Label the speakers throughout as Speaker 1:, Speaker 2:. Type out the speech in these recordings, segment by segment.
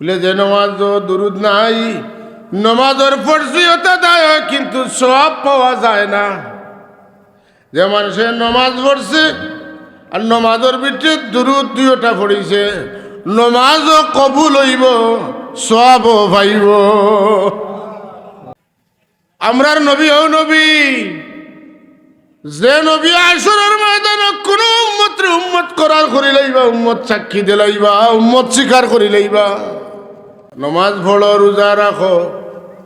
Speaker 1: বলে যে নমাজ দুরুদ নাই, নমাজের ফরজিয়তা দেয়, কিন্তু সব পাওয়া যায় না। যে মানুষের নমাজ পড়ছে, আর নমাজের ভিতরে দুরুদ দুইটা পড়িছে, নমাজও কবুল হইব সবও পাইব। আমরার নবী ও নবী, যে নবী আসরের ময়দানে কোন উম্মতরে উম্মত করার করি লইবা, উম্মত সাক্ষী দিলাইবা উম্মত স্বীকার করি লইবা। নমাজ ভলো রোজা রাখো,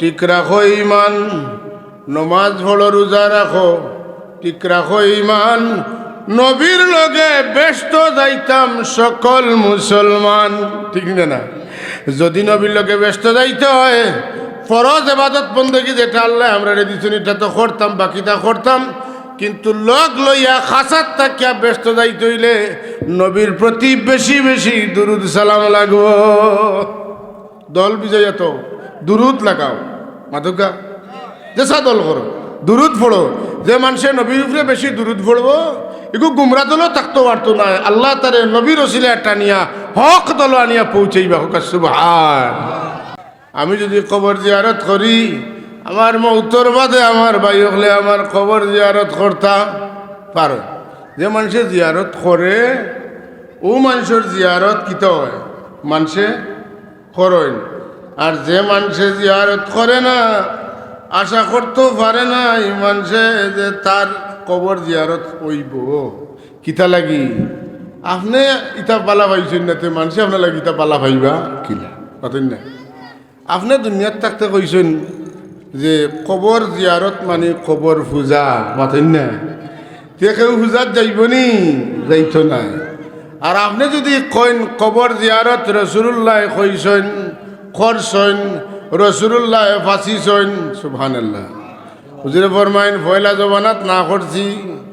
Speaker 1: ঠিক রাখো ইমান নমাজ ভলো রোজা রাখো, ঠিক রাখো ইমান নবীর লগে ব্যস্ত যাইতাম সকল মুসলমান। ঠিক না যদি নবীর লগে ব্যস্ত যাইতে হয়, ফরজ এবাদত বন্দী যেটা আল্লাহ আমরা দিচ্ছেন এটা তো করতাম, বাকিটা করতাম। কিন্তু লগ লইয়া খাসাত থাকিয়া ব্যস্ত যাইতে হইলে নবীর প্রতি বেশি বেশি দুরুদ সালাম লাগব। দল বিজয়া তো, দুরুদ লাগাও। মাধুকা যেসা দল করো, দুরুদ পড়ো যে মানুষের নবীর উপরে বেশি দুরুদ পড়ব এগু গুমরা দলও থাকতে পারতো না আল্লাহ তারে নবীর ওসিলে একটা নিয়া, হক দল আনিয়া পৌঁছাইবা হোক আমি যদি কবর জিয়ারত করি, আমার মৌতর বাদে আমার ভাই হলে আমার কবর জিয়ারত করতাম পারো। যে মানুষে জিয়ারত করে, ও মানুষের জিয়ারত কিত হয়? মানুষে করেন আর যে মানুষে জিয়ারত করে না, আশা করতেও পারে না, এই মানুষে যে তার কবর জিয়ারত হইব। কিতা লাগি? আপনি ইতা পালা পাইছেন না তে মানুষে আপনার লাগি ইটা পালা পাইবা? কিলা? পাতেন না। আপনি দুনিয়াত থাকতে কইছেন যে কবর জিয়ারত মানে কবর পূজা। মাতেন না। তে কেউ পূজাত যাইব নি? যাইত না আর আপনি যদি কইন কবর জিয়ারত রসুল্লাহ কইছেন, করছেন রসুল্লাহ ফাঁসিছেন, সুবহানাল্লাহ। হুজুরে ফরমাইন, পয়লা জবানাত না করছি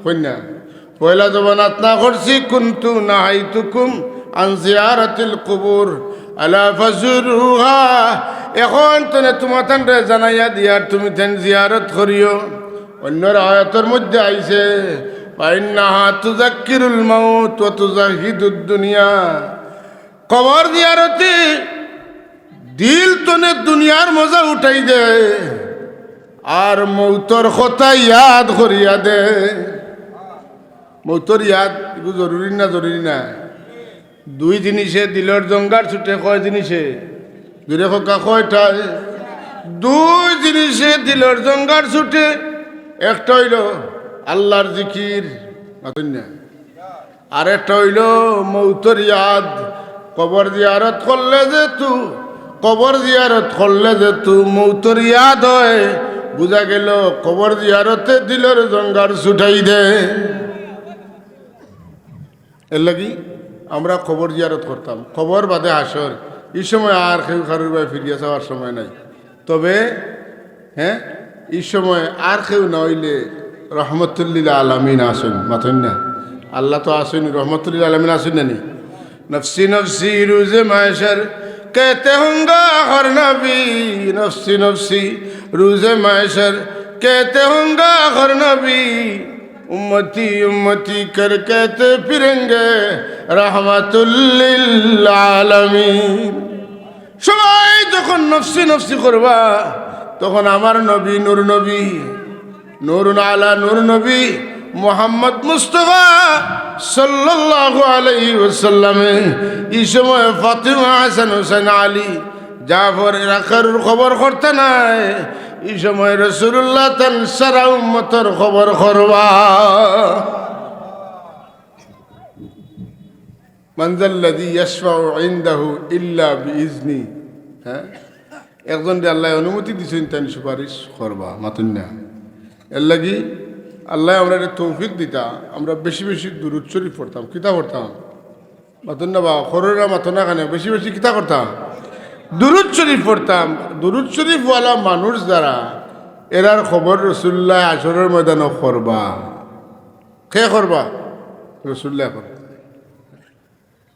Speaker 1: কন্যা পয়লা জবানাত না করছি, কুন্তু না হাইতুকুম আন জিয়ারাতিল কুবুর। আলা ফাজুরুহা। এখন তনে তোমার জানাইয়া দিয়ার তুমি তেন জিয়ারত করিও। অন্যর আয়াতের মধ্যে আইছে কবর জিয়ারতি দিল তনে দুনিয়ার মজা উঠাই দে, আর মৌতর কথা ইয়াদ করিয়া দে। মৌতর ইয়াদ জরুরি না জরুরি না। দুই জিনিসে দিলর জঙ্গার ছুটে কয় জিনিসে দূরে খোকা কয়টায় দুই জিনিসে দিলর জঙ্গার ছুটে একটা হইল আল্লাহর জিকির। আর একটা হইল মৌতর ইয়াদ। কবর জিয়ারত করলে যে তু, কবর জিয়ারত করলে যে তু, মৌতর ইয়াদ হয়। বুঝা গেল কবর জিয়ারতে দিলর জঙ্গার ছুটাই দে। এর লাগি আমরা খবর জিয়ারত করতাম। খবর বাদে আসর এই সময় আর কেউ কারোর ভাই ফিরিয়ে যাওয়ার সময় নাই। তবে হ্যাঁ এই সময় আর কেউ না হইলে রহমতুল্লিলা আলমিন আসেন, মাথেন না? আল্লাহ তো আসেন, রহমতুল্লিলা আলমিন আসেন না নি? নফসি নফসি রুজে মায়সার কেতে হুঙ্গা হর নবী, নফসি নফসি রুজে মায়সার কেতে হুঙ্গা হর নবী। উম্মতি উম্মতি কর কেতে ফিরেঙ্গে রহমতুল্লিলা আলমিন। সবাই যখন নফসি নফসি করবা, তখন আমার নবী, নুর নবী। নূর আলা নূর নবী মোহাম্মদ মুস্তফা সাল্লাল্লাহু আলাইহি ওয়াসাল্লামে। এই সময় ফাতিমা হাসান হোসেন আলী জাফর রাখার খবর করতে নাই। এই সময় রসুল্লাহ তান সারা উম্মতর খবর করবা। মঞ্জাল্লাদি ইয়াশফাউ ইনদাহু ইল্লা বিইজনি হ্যাঁ? একজন আল্লাহ অনুমতি দিছেন তাই সুপারিশ করবা, মাতুন না। এর লাগি আল্লাহ আমরা এটা তৌফিক দিতা, আমরা বেশি বেশি দূরত শরীফ পড়তাম কিতা পড়তাম। মাতুন না বা খররা মাতনা খানে বেশি বেশি কিতা করতাম দুরুদ শরীফ পড়তাম, দুরুদ শরীফওয়ালা মানুষ যারা, এরার খবর রসুল্লাহ আসরের ময়দানও করবা। কে করবা? রসুল্লাহ করবা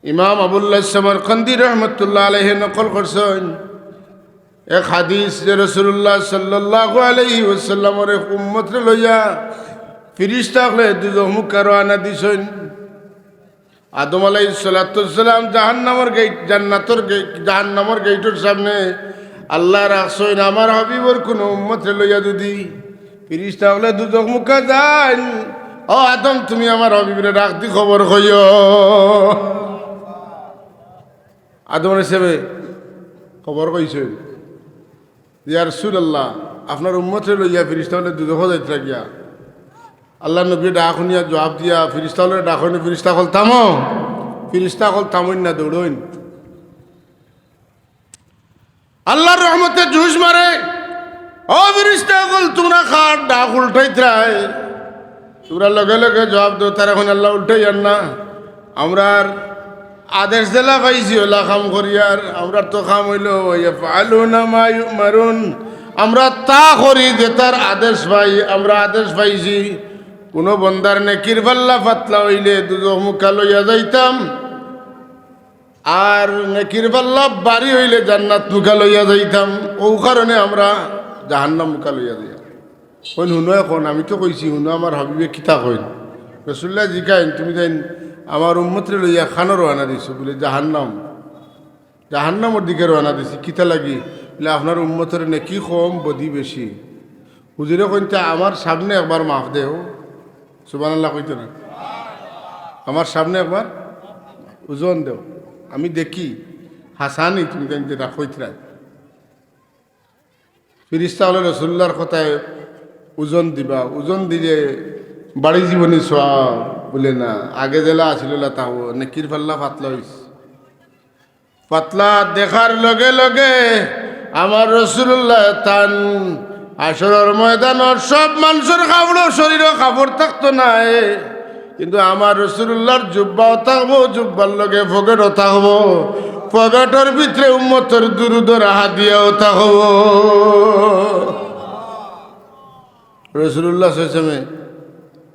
Speaker 1: ইমাম আবুল্লাহ সমরকন্দি রহমতুল্লাহ আলহে নকল করছেন। এক হাদিস যে রসুল্লাহ সাল্লাহ আলহি ওসাল্লামর এক উম্মতরে লইয়া ফিরিস্তা হলে দুজো মুখ কারও আনা দিছেন। আদম আলাই সালাতাম জাহান্নামর গেট, জান্নাতর গেট, জাহান্নামর গেটের সামনে আল্লাহ রাখছইন আমার হবিবর কোনো উম্মতে লইয়া দুদি ফিরিস্তা হলে দুদক মুখা যান। ও আদম, তুমি আমার হবিবরে রাখতি খবর কইও। আদম হিসেবে খবর কইছেন। ইয়া রসুল্লাহ আপনার উম্মতে লইয়া ফিরিস্তা হলে দুদক যাইতে গিয়া আল্লাহ নবী ডাক শুনিয়া জবাব দিয়া ফিরিস্তা হলে ডাক শুনি ফিরিস্তা কল, থামো! ফিরিস্তা কল, থামইন না, দৌড়ইন। আল্লাহর রহমতে জুস মারে। ও ফিরিস্তা কল, তোমরা খাট ডাক উল্টাই উল্টাইত্রাই তোমরা লগে লগে জবাব দো তার এখন আল্লাহ উল্টাই আর না। আমরা আদেশ দিলা পাইছি, ওলা কাম করিয়ার আমরা তো কাম হইল আলু না মায়ু মারুন আমরা তা করি যে তার আদেশ পাই, আমরা আদেশ পাইছি। কোনো বন্দার নেকির পাল্লা পাতলা হইলে দুজো মুখা লইয়া যাইতাম। আর নেকির পাল্লা বাড়ি হইলে জান্নাত মুখা লইয়া যাইতাম। ও কারণে আমরা জাহান্নাম মুখা লইয়া যাই। কইন, শুনো এখন, আমি তো কইছি, শুনো আমার হাবিবে কিতা কইন। রসুল্লাহ জিকাইন তুমি যাইন আমার উম্মত্রে লইয়া খানো রওনা দিছো, বলে জাহান্নাম। জাহান্নামের দিকে রওনা দিছি, কিতা লাগি? বলে, আপনার উম্মতের নেকি কম, বদি বেশি। হুজুরে কইতে আমার সামনে একবার মাফ দেও। সুবান আল্লাহ কইতো না? আমার সামনে একবার ওজন দেও। আমি দেখি। হাসানি, তুমি জানতে না কইতরা ফিরিস্তা হলে রসুল্লার কথায়, ওজন দিবা। ওজন দিলে বাড়ি জীবনী সব বলে, না, আগে জেলা আসিল তাও নেকির পাল্লা পাতলা হইস পাতলা দেখার লগে লগে আমার রসুল্লাহ তান আসরের ময়দানত সব মানুষের কাপড় শরীরও কাপড় থাকতো না। কিন্তু আমার রসুল্লাহর জুব্বাও থাকব, জুব্বার লগে ফকেটও থাকব, ফকেটর ভিতরে উম্মতর দুরুদর হাদিয়াও থাকব রসুল্লাহ সেসমে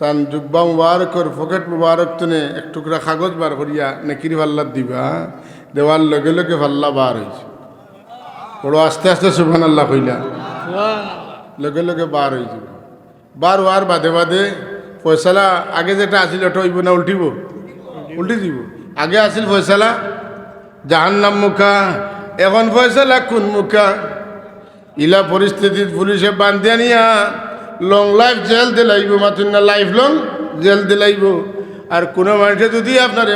Speaker 1: তান জুব্বা মুবারকর ফকেট মুবারক তুনে এক টুকরা কাগজ বার করিয়া নেকির ভাল্লা দিবা দেওয়ার লগে লগে ভাল্লা বার হয়েছে বড় আস্তে আস্তে সুবহান আল্লাহ কইলা লগে লগে বার হয়ে যাব বার হওয়ার বাদে বাদে ফয়সালা আগে যেটা আসিল ওটা হইব না উল্টিব? উল্টি দিব। আগে আসিল ফয়সালা জাহান্নাম মুখা এখন ফয়সালা কোন মুখা? ইলা পরিস্থিতিত পুলিশে বান্ধিয়া নিয়া লং লাইফ জেল দিলাইব মাতুন না লাইফ লং জেল দিলাইব আর কোনো মানুষে যদি আপনার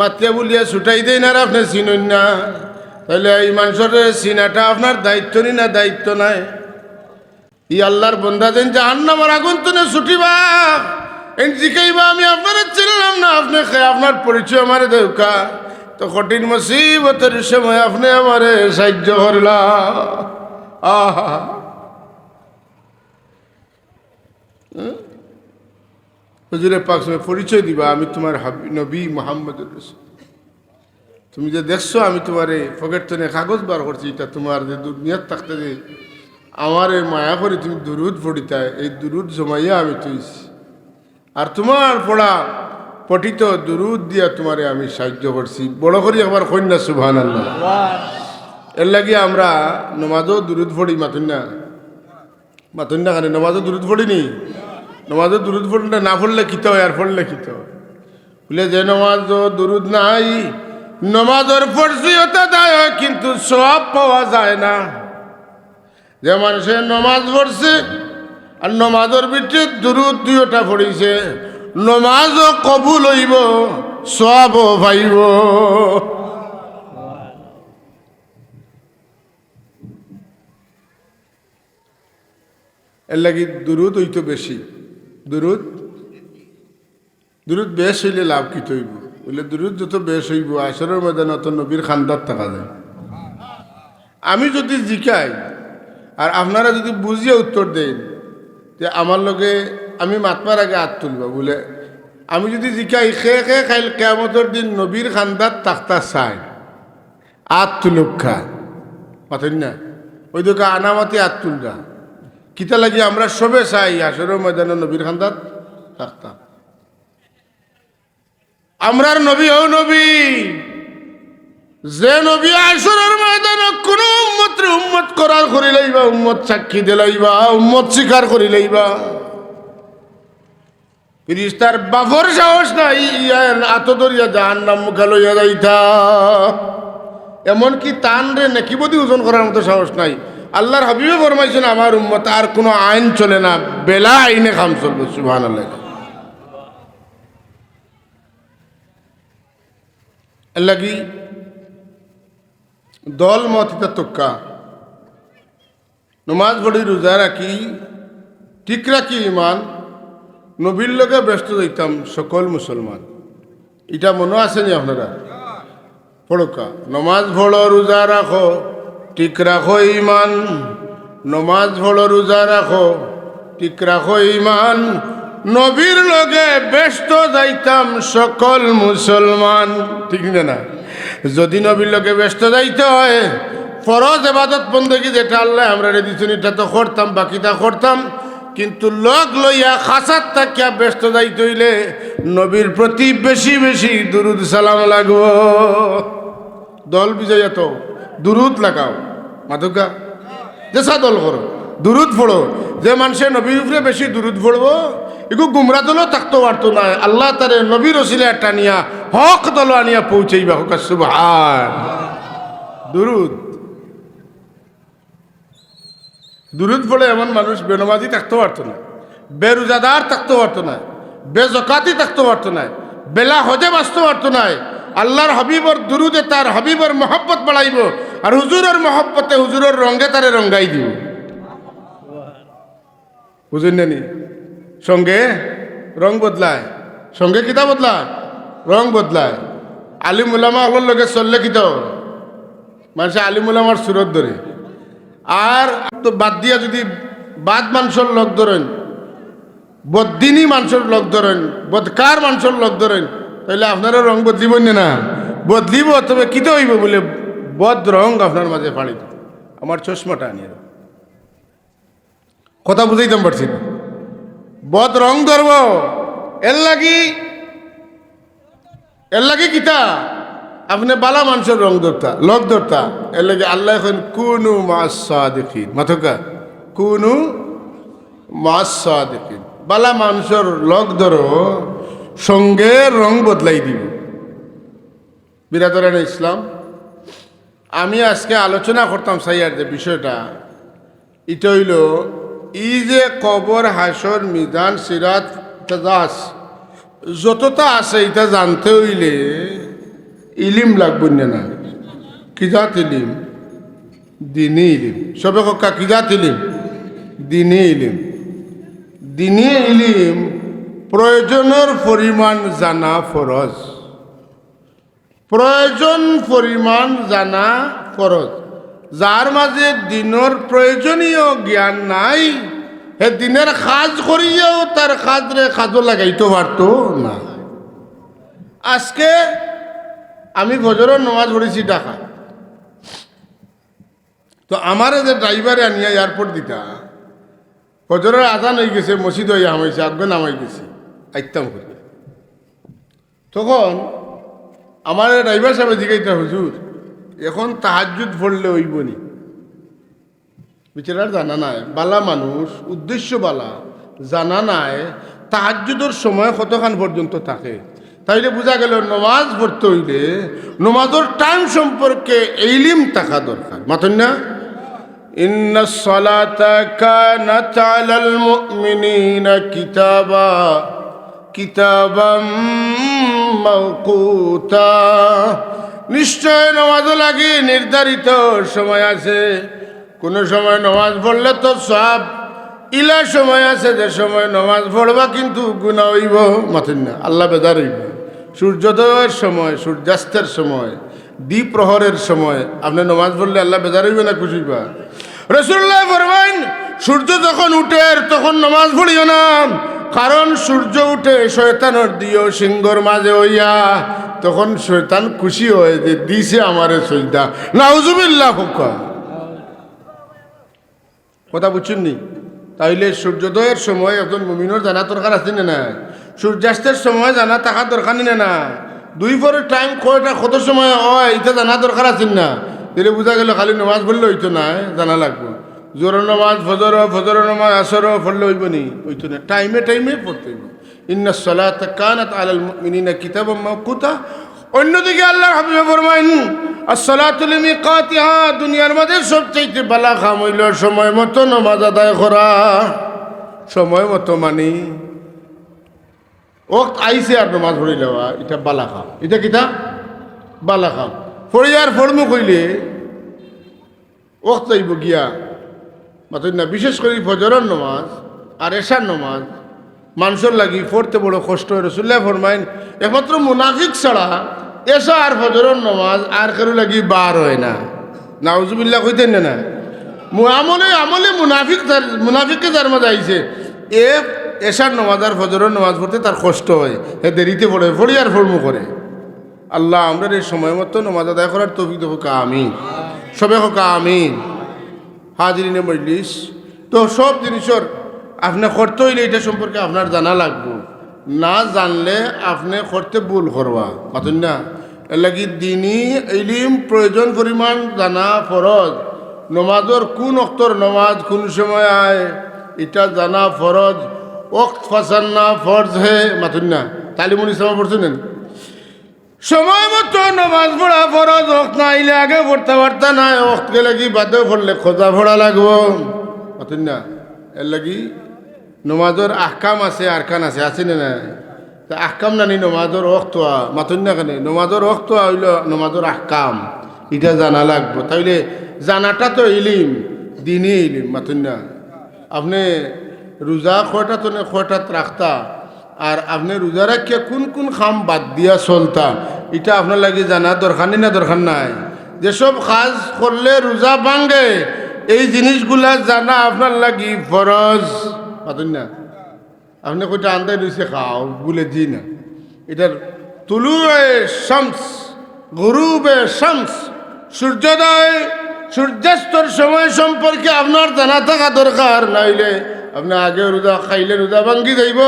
Speaker 1: মাতিয়া বলিয়া ছুটাই দেয় না আর আপনি চিনুন না। তাহলে এই মানুষের চিনাটা আপনার দায়িত্ব নি না দায়িত্ব নাই। ই আল্লাহর বন্ধা দেন, জাহান্নামার আগুন তুনে ছুটিবা। এন জিকাইবা আমি আপনারা চিনলাম না, আপনি আপনার পরিচয় আমারে দেউকা তো কঠিন মুসিবতের সময় আপনি আমারে সাহায্য করলা। আহা। হুজুরে পাক পরিচয় দিবা, আমি তোমার হাবি, নবী মোহাম্মদ তুমি যে দেখছ, আমি তোমারে পকেট তনে কাগজ বার করছি, এটা তোমার যে দুনিয়ার থাকতে যে আমার এই মায়া করে তুমি দুরুদ পড়িতায় এই দুরুদ জমাইয়া আমি তুইছি। আর তোমার পড়া পঠিত দুরুদ দিয়া তোমারে আমি সাহায্য করছি। বড় করি একবার কন্যা সুভান আল্লাহ এর লাগি আমরা নমাজও দুরুদ পড়ি মাতুন না কানে? নমাজও দুরুদ পড়িনি? নমাজও দুরুদ পড়ি না পড়লে কিতে হয়? আর পড়লে কিতে হয়? বলে যে নমাজও দুরুদ নাই, নমাজের ওটা দেয়, কিন্তু সব পাওয়া যায় না। যে মানুষের নমাজ পড়ছে আর নমাজের ভিতরে দুরুদ দুইটা পড়িছে, নমাজও কবুল হইব সবও পাইব। এর লাগি দুরুদ হইতো বেশি। দুরুদ দুরুদ বেশ হইলে লাভ কি তৈব? বলে দুরুদ যত বেশ হইব আসরের ময়দানে অত নবীর খান্দার থাকা যায়। আমি যদি জিকাই, আর আপনারা যদি বুঝিয়ে উত্তর দেন, যে আমার লগে আমি মাতবার আগে হাত তুলব, বলে আমি যদি জিকাই, খে খে খাইল কেমতর দিন নবীর খান্দার তাক্তা চাই। আত তুলুক খা। পাতেন না? ওই দোকা আনামাতি আত তুলরা কিতা লাগি আমরা সবে চাই আসরের ময়দানে নবীর খান্দার থাকতাম। আমরার নবী হও নবী। যে নবী আসরের ময়দানে কোন উম্মত উম্মত করার করি লইবা, উম্মত সাক্ষী দিলাইবা উম্মত স্বীকার করি লইবা। ফিরিস্তার বাফর সাহস নাই, ইয়ার আত দরিয়া জাহান নাম মুখে লইয়া যাইতা। এমনকি তান রে নেকি বদি ওজন করার মতো সাহস নাই। আল্লাহর হাবিবে ফরমাইছেন, আমার উম্মত আর কোনো আইন চলে না। বেলা আইনে খাম চলবে। সুবহান আল্লাহ লাগি দল মতিতা তক্কা। নমাজ পড়ি, রোজা রাখি, ঠিক রাখি ইমান নবীর লগে ব্যস্ত যাইতাম সকল মুসলমান। এটা মনে আছে নি আপনারা? পড়কা। নমাজ ভড় রোজা রাখো। ঠিক রাখো ইমান নমাজ ভড় রোজা রাখো। ঠিক রাখো ইমান নবীর লগে ব্যস্ত যাইতাম সকল মুসলমান। ঠিক না যদি নবীর লগে ব্যস্ত যাইতে হয়, ফরজ এবাদত বন্দী যেটা আল্লাহ আমরা দিচ্ছেন এটা তো করতাম, বাকিটা করতাম। কিন্তু লগ লইয়া খাসাত থাকিয়া ব্যস্ত যাইতে হইলে নবীর প্রতি বেশি বেশি দুরুদ সালাম লাগবো। দল বিজয় তো? দুরুদ লাগাও। মাধুকা যেসা দল করো দুরুদ পড়ো যে মানুষের নবীর উপরে বেশি দুরুদ পড়ব এগু গুমরা দলও থাকতে পারতো না। আল্লাহ তারে নবীর ওসিলে একটা নিয়া, হক দল আনিয়া পৌঁছেই পৌঁছাইবা হোক, সুবহান। দুরুদ। দুরুদ পড়ে এমন মানুষ বেনমাজি থাকতে পারতো না। বেরোজাদার থাকতে পারতো না। বেজকাতি থাকতে পারতো না। বেলা হজে বাঁচতে পারতো না। আল্লাহর হাবিবর দুরুদে তার হাবিবর মহব্বত বাড়াইব আর হুজুরের মহব্বতে হুজুরের রঙ্গে তারে রঙ্গাই দিব। বুঝুন নি সঙ্গে রং বদলায়। সঙ্গে কিতা বদলায়? রং বদলায়। আলিম উলামা হলোর লগে চললে কিতা মানুষে আলিম উলামার সুরত ধরে। আর তো বাদ দিয়া যদি বাদ মানুষের লগ ধরেন বদিনী মানুষের লগ ধরেন, বদকার মানুষের লগ ধরেন তাহলে আপনারা রং বদলিব না? বদলিব তবে কিতে হইব বলে বদ রং আপনার মাঝে ফাড়িত আমার চশমাটা আনিয়ে। কথা বুঝাইতাম পারছি না। বদ রং ধরব। এর লাগি এর লাগি কিতা? আপনি বালা মানুষের রং ধরতা লগ ধরতা। এর লাগে আল্লাহ এখন কুনু মাসাদিকিন মাথকা কুনু মাসাদিকিন বালা মানুষের লগ ধরো। সঙ্গে রং বদলাই দিব। বিরাদরান ইসলাম, আমি আজকে আলোচনা করতাম সাইয়ার যে বিষয়টা। এটা হইল ই যে কবর, হাসর মিদান সিরাত, তাজাস, যতটা আছে এটা জানতে হইলে ইলিম লাগবে না। কি জাত ইলিম? দিনী ইলিম। সবে কক্কা, কি জাত ইলিম? দিনী ইলিম। দিনে ইলিম প্রয়োজনের পরিমাণ জানা ফরজ। প্রয়োজন পরিমাণ জানা ফরজ। যার মাঝে দিনের প্রয়োজনীয় জ্ঞান নাই হে দিনের কাজ করিয়াও তার কাজরে কাজও লাগাইতে পারতো না। আজকে আমি ভজরের নমাজ পড়েছি ঢাকা তো আমার যে ড্রাইভারে আনিয়া এয়ারপোর্ট দিতা ফজরের আজান হয়ে গেছে মসজিদ হয়ে আমাইছে আগে নামাই গেছে। আইতাম করে তখন আমার ড্রাইভার সাহেব জিগাইতা হুজুর এখন তাহাজুদ পড়লে হইব নি বিচারার জানা নাই বালা মানুষ উদ্দেশ্য বালা জানা নাই তাহাজুদের সময় কতক্ষণ পর্যন্ত থাকে তাইলে বোঝা গেল নমাজ পড়তে হইলে নমাজের টাইম সম্পর্কে এইলিম থাকা দরকার মাতন না إن الصلاة كانت على المؤمنين كتابا কিতাবাম মাউকুতা নিশ্চয় নামাজ লাগে, নির্ধারিত সময় আছে। কোনো সময় নামাজ পড়লে তো সব ইলা সময় আছে, যে সময় নামাজ পড়বা কিন্তু গুণা হইব মাথেন না, আল্লাহ বেদার হইব। সূর্যোদয়ের সময়, সূর্যাস্তের সময় দ্বিপ্রহরের সময়, আপনি নামাজ পড়লে আল্লাহ বেদার হইবে না, খুশি পা রসুল্লাহ ফরমাইন, সূর্য যখন উঠে তখন নামাজ পড়িও না। কারণ সূর্য উঠে শয়তানের দিও সিংহর মাঝে হইয়া, তখন শয়তান খুশি হয় যে দিছে আমারে সইদা নাউজুবিল্লাহ হুকা। কথা বুঝছেন নি? তাইলে সূর্যোদয়ের সময় একজন মুমিনোর জানা দরকার আছে না না? সূর্যাস্তের সময় জানা থাকা দরকার নেই না? দুই পরের টাইম কয়টা, কত সময় হয়, এটা জানা দরকার আছে না? দিলে বোঝা গেল খালি নামাজ পড়লে হইতো না, জানা লাগবো। জোর নামাজ, ফজর ফজর নামাজ, আসর, পড়লে হইব নি? হইতো না। টাইমে টাইমে পড়তে হইব। ইন্না সলাত কানাত আলাল মুমিনিনা কিতাবাম মাওকুতা। অন্যদিকে আল্লাহ হাবিবে ফরমাইন আসসালাতুল মিকাতিহা দুনিয়ার মধ্যে সবচেয়ে বালা খাম হইল সময় মতো নামাজ আদায় করা। সময় মতো মানি ওক্ত আইসে আর নমাজ পড়ি লওয়া এটা বালা খাম এটা কিতা? বালা খাম পড়ি আর ফড়মু কইলে ওক্ত আইব গিয়া মাতুন না বিশেষ করে ফজরের নমাজ আর এশার নমাজ, মানুষের লাগি পড়তে বড় কষ্ট হয়। রসুল্লাহ ফরমাইন একমাত্র মুনাফিক ছাড়া এসা আর ফজরের নমাজ আর কারও লাগি বার হয় না। নাউজুবিল্লাহ কইতেন না না। আমলে আমলে মুনাফিক তার মুনাফিককে যার মাঝে আইছে, এ এশার নমাজ আর ফজরের নমাজ পড়তে তার কষ্ট হয়। হে দেরিতে পড়ে, পড়ি আর ফর্ম করে। আল্লাহ আমরা এই সময় মতো নমাজ আদায় করার তফিক দেবো, কা সবে হোক আমিন। হাজিরিনে মজলিস। তো সব জিনিসের আপনি করতে হইলে এটা সম্পর্কে আপনার জানা লাগবো। না জানলে আপনি করতে ভুল করবা। পাতুন না? এর লাগি দিনই ইলিম প্রয়োজন পরিমাণ জানা ফরজ। নমাজর কোন অক্তর নমাজ কোন সময় আয়, এটা জানা ফরজ। অক্ত ফাসান্না ফরজ হে মাতুন না? তালিমুল ইসলাম পড়ছেন? সময় মতো নমাজ পড়া ফরজ ওক্ত না আইলে আগে পড়তে পারতা না ওক্ত গেলে কি বাদে পড়লে খোঁজা ফোড়া লাগবো? অতন না, এর লাগি নমাজের আহকাম আছে, আরকান আছে আছে না তা আহকাম নানি নমাজের ওক্ত মাতুন না কেন? নমাজের ওক্ত হইল নমাজের আহকাম এটা জানা লাগবো। তাইলে জানাটা তো ইলিম, দিনই ইলিম, মাতুন না। আপনি রোজা খয়টা তো খয়টাত রাখতা। আর আপনি রোজা রাখিয়া কোন কোন খাম বাদ দিয়া চলতা এটা আপনার লাগে জানা দরকার নেই না দরকার নাই? যেসব কাজ করলে রোজা ভাঙ্গে এই জিনিসগুলা জানা আপনার লাগি ফরজ। পাতেন না? আপনি কইটা আন্দাই রয়েছে খাও বলে দি না। এটার তুলুয়ে শামস, গরুবে শামস, সূর্যোদয়, সূর্যাস্তর সময় সম্পর্কে আপনার জানা থাকা দরকার, নাইলে আপনি আগে রোজা, খাইলে রোজা ভাঙ্গি যাইব।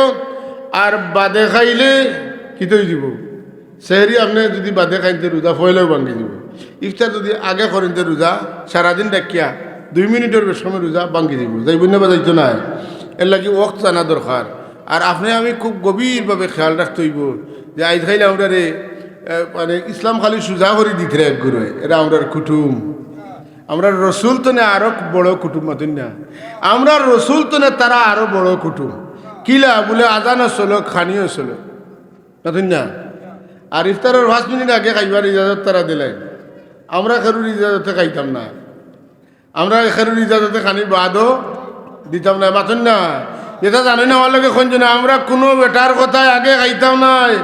Speaker 1: আর বাদে খাইলে কি তৈ দিব? সেহরি আপনি যদি বাদে খাইতে রোজা ফয়লেও ভাঙ্গি দিব। ইফতার যদি আগে করেন রোজা সারাদিন ডাকিয়া দুই মিনিটের সময় রোজা ভাঙ্গি দিব। যাইব না বা যাইতো না এর লাগি ওক্ত জানা দরকার আর আপনি আমি খুব গভীরভাবে খেয়াল রাখতে হইব যে আইজ খাইলে আমরা রে মানে ইসলাম খালি সুজা করে দিতে এক গুরু এরা আমরা কুটুম। আমরা রসুল তো না আরও বড় কুটুম মাতুন না আমরা রসুল তো না তারা আরও বড় কুটুম। কিলা বলে আজানও চলো খানিও চলো মাতুন না? আর ইফতারের পাঁচ মিনিট আগে খাইবার ইজাজত তারা দিলেন আমরা খেরুর ইজাজতে খাইতাম না। আমরা খেরুর ইজাজতে খানি বাদও দিতাম না। মাতুন না? এটা জানি না আমার লগে খঞ্জ না আমরা কোনো বেটার কথায় আগে খাইতাম নাই।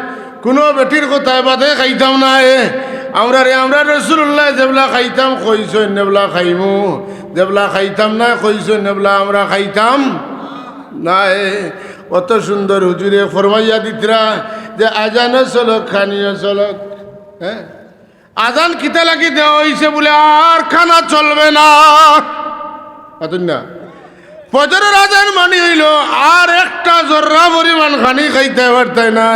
Speaker 1: কোনো বেটির কথায় বাদে খাইতাম নাই। আমরা রে, আমরা রসুল্লাহ যেবলা খাইতাম কইস নেবলা খাইমু। যেবলা খাইতাম না কইস নেবলা আমরা খাইতাম। নাই। অত সুন্দর হুজুরে ফরমাইয়া দিতরা যে আজানও চলক খানিও চলক হ্যাঁ? আজান কিতা লাগি দেওয়া হয়েছে বলে আর খানা চলবে না। না? ফজরের আজান মানি হইল, আর একটা জর্রা পরিমাণ খানি খাইতে পারতাই না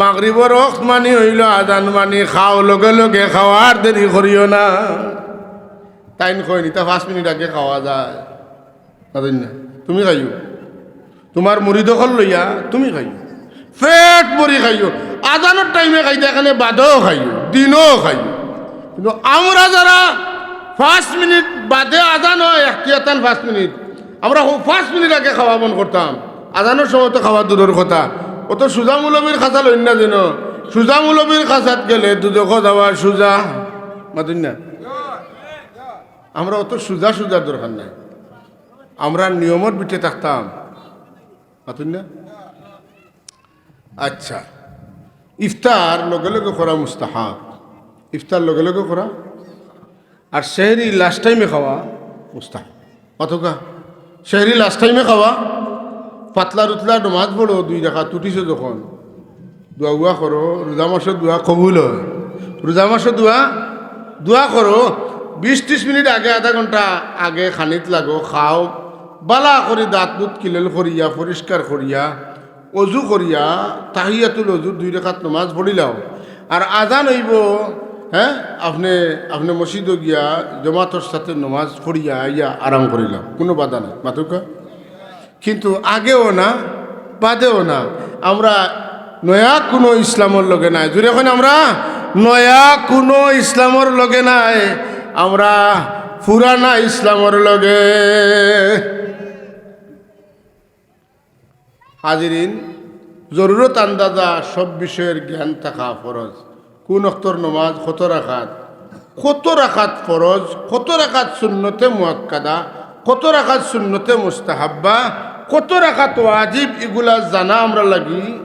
Speaker 1: মাগরিবর রক্ত মানি হইল, আজান মানি খাও, লগে লগে খাওয়ার দেরি করিও না। টাইম কয়নি তা পাঁচ মিনিট আগে খাওয়া যায়। না? তুমি খাইও? তোমার মুড়ি দখল লইয়া তুমি খাইও। পেট ভরি খাইও। আজানোর টাইমে খাইতে এখানে বাদেও খাইও, দিনও খাইও। কিন্তু আমরা যারা পাঁচ মিনিট বাদে আজান হয় এখতিয়াতান পাঁচ মিনিট আমরা পাঁচ মিনিট আগে খাওয়া মন করতাম। আজানোর সময় তো খাওয়া দূরের কথা। অত সুজা মুলবির খাঁচা লইন না যেন। সুজা মুলবির খাঁচাত গেলে দুদক যাওয়া সুজা। মাতুন না? আমরা অত সুজা সুজার দরকার নাই। আমরা নিয়মত বিটে থাকতাম। মাতুন না আচ্ছা। ইফতার লগে লগে করা মুস্তাহাব। ইফতার লগে লগে করা। আর শেহরি লাস্ট টাইমে খাওয়া মুস্তাহাব। অতকা শেহরি লাস্ট টাইমে খাওয়া। পাতলা রুতলা নমাজ পড়ো, দুই দেখা তুটিছে যখন। দোয়া উয়া করো, রোজা মাসের দোয়া কবুল হয়। রোজা মাসের দোয়া দোয়া করো। বিশ ত্রিশ মিনিট আগে, আধা ঘণ্টা আগে খানিত লাগো, খাও। বালা করে দাঁত দুধ কিলেল করিয়া পরিষ্কার করিয়া, অজু করিয়া, তাহিয়াতুল অজু দুই রেখাত নমাজ পড়িলাও আর আজান হইব হ্যাঁ আপনি আপনি মসজিদ গিয়া জমাতর সাথে নমাজ পড়িয়া আইয়া আরাম করিলাম কোনো বাধা নাই। মাতুকা? কিন্তু আগেও না, বাদেও না, আমরা নয়া কোনো ইসলামর লগে নাই। যদি এখন আমরা নয়া কোনো ইসলামর লগে নাই। আমরা পুরানা ইসলামর লগে। হাজিরিন, জরুরত আন্দাজা সব বিষয়ের জ্ঞান থাকা ফরজ। কোন অক্তর নমাজ কত রাখাত কত রাখাত ফরজ? কত রাখাত শূন্যতে মুয়াক্কাদা? কত রাখাত শূন্যতে মুস্তাহাব্বা? কত রাখাত ওয়াজিব? এগুলা জানা আমরা লাগি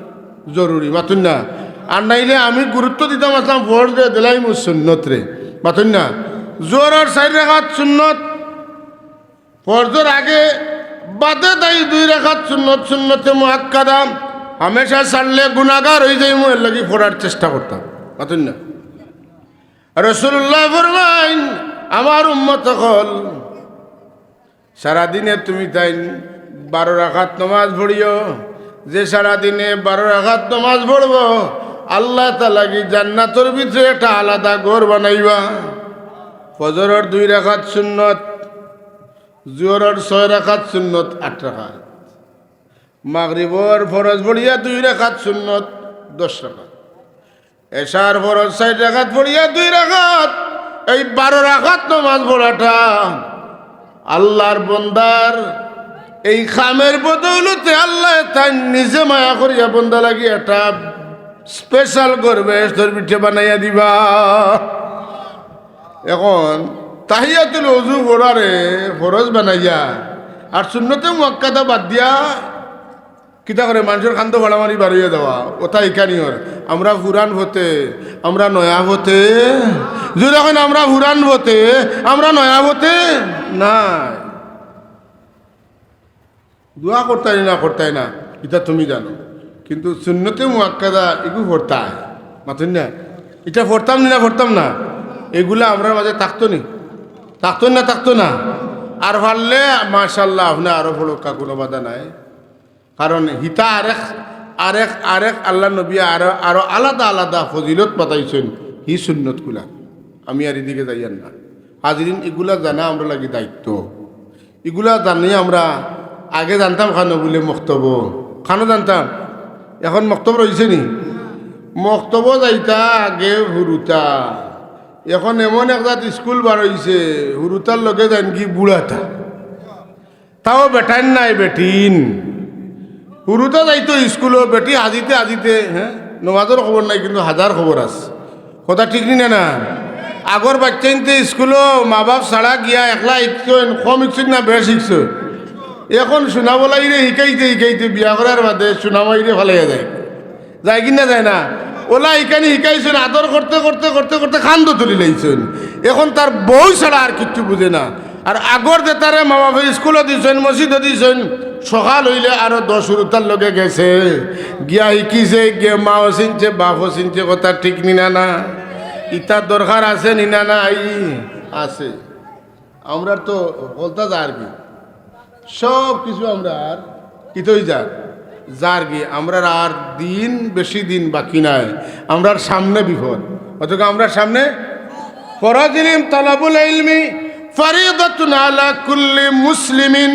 Speaker 1: জরুরি। মাতুন না। আর নাইলে আমি গুরুত্ব দিতাম আসলাম ফরজ দিয়ে দিলাই মু রে। মাতুন না। জোর আর চার রাখাত সুন্নত ফরজের আগে বাদে দায়ী দুই রেখাত সুন্নত, সুন্নতে মুহাক্কাদা হামেশা ছাড়লে গুণাগার হয়ে যাই মই লাগি পড়ার চেষ্টা করতাম। পাতুন না? রসুল্লাহ ফরমাইন আমার উম্মত হল, সারাদিনে তুমি তাই বারো রাখাত নমাজ পড়িও। যে সারাদিনে বারো রাখাত নমাজ পড়ব, আল্লাহ তালাগি জান্নাতর ভিতরে একটা আলাদা ঘর বানাইবা। ফজরের দুই রাখাত সুন্নত, জোহরের ছয় রাখাত সুন্নত আট রাখাত। মাগরিবর ফরজ পড়িয়া দুই রাখাত সুন্নত দশ রাখাত। এশার ফরজ ষাট রাখাত পড়িয়া দুই রাখাত, এই বারো রাখাত নমাজ পড়াটা আল্লাহর বন্দার এই খামের বদৌলতে আল্লাহ তাই নিজে মায়া করিয়া বন্দা লাগি একটা স্পেশাল করবে তোর পিঠে বানাইয়া দিবা। এখন তাহিয়াতুল অজু পড়ারে ফরজ বানাইয়া আর শূন্যতে মক্কাটা বাদ দিয়া কিতা করে মানুষের খান্ত ভাড়ামারি বাড়িয়ে দেওয়া ওটা ইকানিওর আমরা ফুরান হতে আমরা নয়া হতে যদি এখন আমরা ফুরান হতে আমরা নয়া হতে নাই। দোয়া করতাই না করতাই না, এটা তুমি জানো। কিন্তু শূন্যতে মুয়াক্কাদা এগুলো ভরতায় মাথুন না, এটা ভরতাম না ভরতাম না। এগুলা আমরা মাঝে থাকতো নি। থাকতো না থাকতো না। আর পারলে মাশাল্লাহ আপনার আরও ফলকা কোনো বাধা নাই। কারণ হিতা আরেক আরেক আরেক আল্লাহ নবী আরও আরও আলাদা আলাদা ফজিলত পাতাইছেন হি সুন্নতগুলা আমি আর এদিকে যাইয়ান না। হাজিরিন, এগুলা জানা আমরা লাগি দায়িত্ব। এগুলা জানি আমরা আগে জানতাম খানো বলে মক্তব। খানো জানতাম। এখন মক্তব রয়েছে নি। মক্তব যাইতা আগে হুরুতা এখন এমন একটা স্কুল হয়েছে হুরুতার লগে যান কি বুড়াটা। তাও বেটাইন নাই বেটিন। হুরুতা যাইতো স্কুলও বেটি হাজিতে হাজিতে হ্যাঁ নমাজের খবর নাই, কিন্তু হাজার খবর আছে। কথা ঠিক নি না আগর বাচ্চাইনতে স্কুলও মা বাপ ছাড়া গিয়া একলা শিখছেন কম শিখছেন না বেশ শিখছেন এখন সোনাবলাইরে শিকাইতে শিকাইতে বিয়া করার বাদে সোনামাইরে ফালাইয়া যায়। যায় কি না যায় না? ওলা এখানে শিকাইছেন আদর করতে করতে করতে করতে খান্দ তুলি লাইছেন। এখন তার বউ ছাড়া আর কিচ্ছু বুঝে না। আর আগর যে তারে মা বাপে স্কুলে দিছেন মসজিদে দিছেন, সকাল হইলে আরও দশ রুতার লগে গেছে। গিয়া শিকিছে গিয়ে মাও চিনছে, বাপও চিনছে, কথা ঠিক নিনা না। ইতার দরকার আছে নিনা না আই আছে। আমরা তো বলতা যা আর কি। সব কিছু আমরা আর কিতই যা। যার গিয়ে আমরা আর দিন বেশি দিন বাকি নাই। আমরার সামনে বিপদ। অথচ আমরা সামনে ফরাজ তালাবুল ইলমি ফরিদাতুন আলা কুল্লি মুসলিমিন।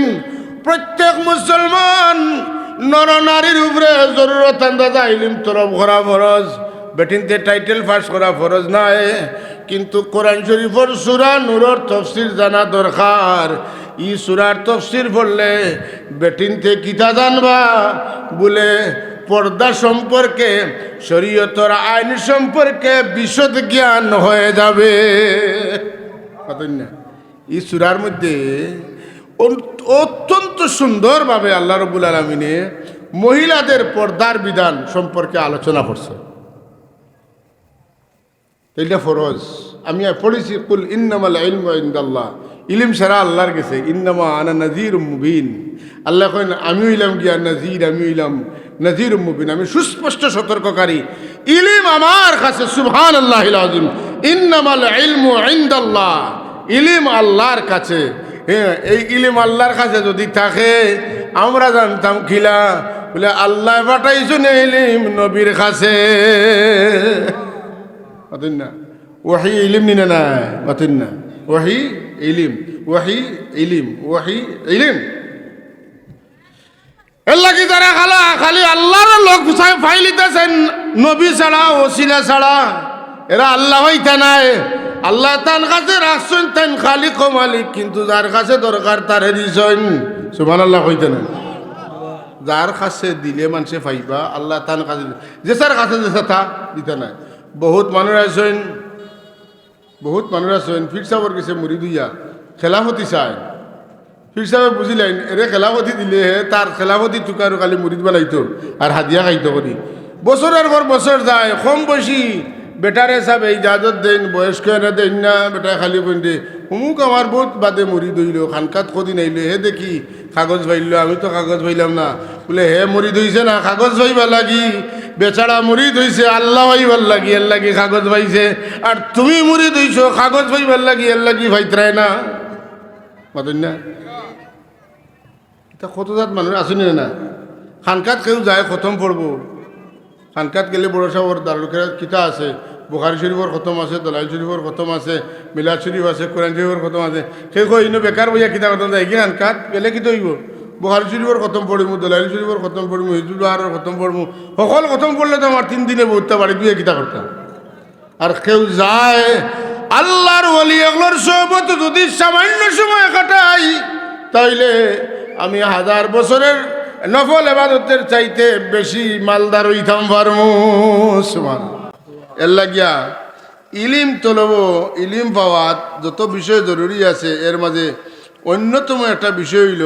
Speaker 1: প্রত্যেক মুসলমান নর নারীর উপরে জরুরত আন্দাজা ইলিম তরফ করা ফরজ। বেটিনতে টাইটেল পাস করা ফরজ নাই। কিন্তু কোরআন শরীফর সুরা নূরর তফসির জানা দরকার। ই সুরার তফসির পড়লে বেটিনতে কিতা জানবা? বলে, পর্দা সম্পর্কে, শরীয়তর আইন সম্পর্কে বিশদ জ্ঞান হয়ে যাবে। এই সুরার মধ্যে অত্যন্ত সুন্দরভাবে আল্লাহ রবুল আলমিনে মহিলাদের পর্দার বিধান সম্পর্কে আলোচনা করছে। এইটা ফরজ। আমি পড়েছি, কুল ইন্নামাল ইলম ইন্দাল্লাহ। ইলিম সারা আল্লাহর গেছে ইন্নামা আনা নাজির মুবিন। আল্লাহ কইন, আমিও ইলাম গিয়া নাজির আমিও ইলাম নাজির মুবিন। আমি সুস্পষ্ট সতর্ককারী। ইলিম আমার কাছে সুবহান আল্লাহ আজিম ইন্নামাল ইলমু ইন্দাল্লাহ। ইলিম আল্লাহর কাছে। হ্যাঁ এই ইলিম আল্লাহর কাছে যদি থাকে, আমরা জানতাম খিলা বলে, আল্লাহ পাঠাইছুন ইলিম নবীর কাছে? না। ওয়াহি ইলিম নিনে না অতন না। ওয়াহি ইলিম, ওয়াহি ইলিম ওয়াহি ইলিম। এর লাগি যারা খালা? খালি আল্লাহর লোক ফাইলিতেছেন নবী ছাড়া, ওসিলা ছাড়া। এরা আল্লাহ হইতে নাই। আল্লাহ তান কাছে রাখছেন, তেন খালি ও মালিক, কিন্তু যার কাছে দরকার তারে দিছেন। সুবান আল্লাহ হইতে নাই। যার কাছে দিলে মানুষে পাইবা আল্লাহ তান কাছে যে যার কাছে যে তা দিতে নাই। বহুত মানুষ আছেন বহুত মানুষ আছেন ফির সাবর গেছে মুড়ি দুইয়া খেলাফতি চায় ফির সাহেব বুঝিলেন এরে খেলাফতি দিলে হে তার খেলাফতি টুকার খালি মুড়িদ লাগতো আর হাদিয়া খাইতো করি বছরের পর বছর যায়, কম বয়সী বেটারে সাহেব এই জাজত দেন, বয়স্ক এনে দেন না বেটা খালি বন্ধে অমুক আমার বহুত বাদে মুড়ি দইল খানকাত কদিন আইলে হে দেখি, কাগজ ভাইল আমি তো কাগজ ভাইলাম না। বলে, হে মুড়ি দইছে না, কাগজ ভাইবা লাগি। বেচারা মুড়ি দইছে আল্লাহ ভাইবার লাগি এর লাগি কাগজ ভাইছে আর তুমি মুড়ি দইছো কাগজ ভাইবার লাগি এর লাগি ভাইতরায় না। মাতন না? তা কত জাত মানুষ আসেনি না খানকাত কেউ যায়, খতম পড়ব খানকাত গেলে বড় সাহর দারুকের কিতা আছে। বুখারি শরীফর খতম আছে দলাই শরীফর খতম আছে, মিলাদ শরীফ আছে, কোরআন শরীফর খতম আছে। সেই কই ইনো বেকার বইয়া কিতা খতম যায় কি খানকাত গেলে কি তৈব বুখারি শরীফর খতম পড়িমু দলাইল শরীফর খতম পড়িমু হিজুল বাহারের খতম পড়মু সকল খতম পড়লে তো আমার তিন দিনে বহুতটা বাড়ি দুয়ে কিতা করতাম আর কেউ যায়, আল্লাহর ওলি এগুলোর সহমত যদি সামান্য সময় কাটাই, তাইলে আমি হাজার বছরের নফল এবাদতের চাইতে বেশি মালদার হইতাম পারমু সুমান এর লাগিয়া ইলিম তলব, ইলিম পাওয়াত যত বিষয় জরুরি আছে, এর মাঝে অন্যতম একটা বিষয় হইল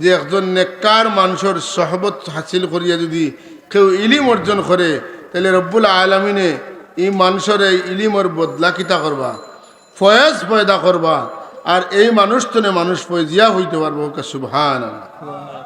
Speaker 1: যে একজন নেককার মানুষের সহবত হাসিল করিয়া যদি কেউ ইলিম অর্জন করে, তাহলে রব্বুল আলমিনে এই মানুষের এই ইলিমর বদলা কিতা করবা, ফয়েজ পয়দা করবা, আর এই মানুষজনে মানুষ ফয়জিয়া হইতে পারব সুবহান সাল্লাল্লাহু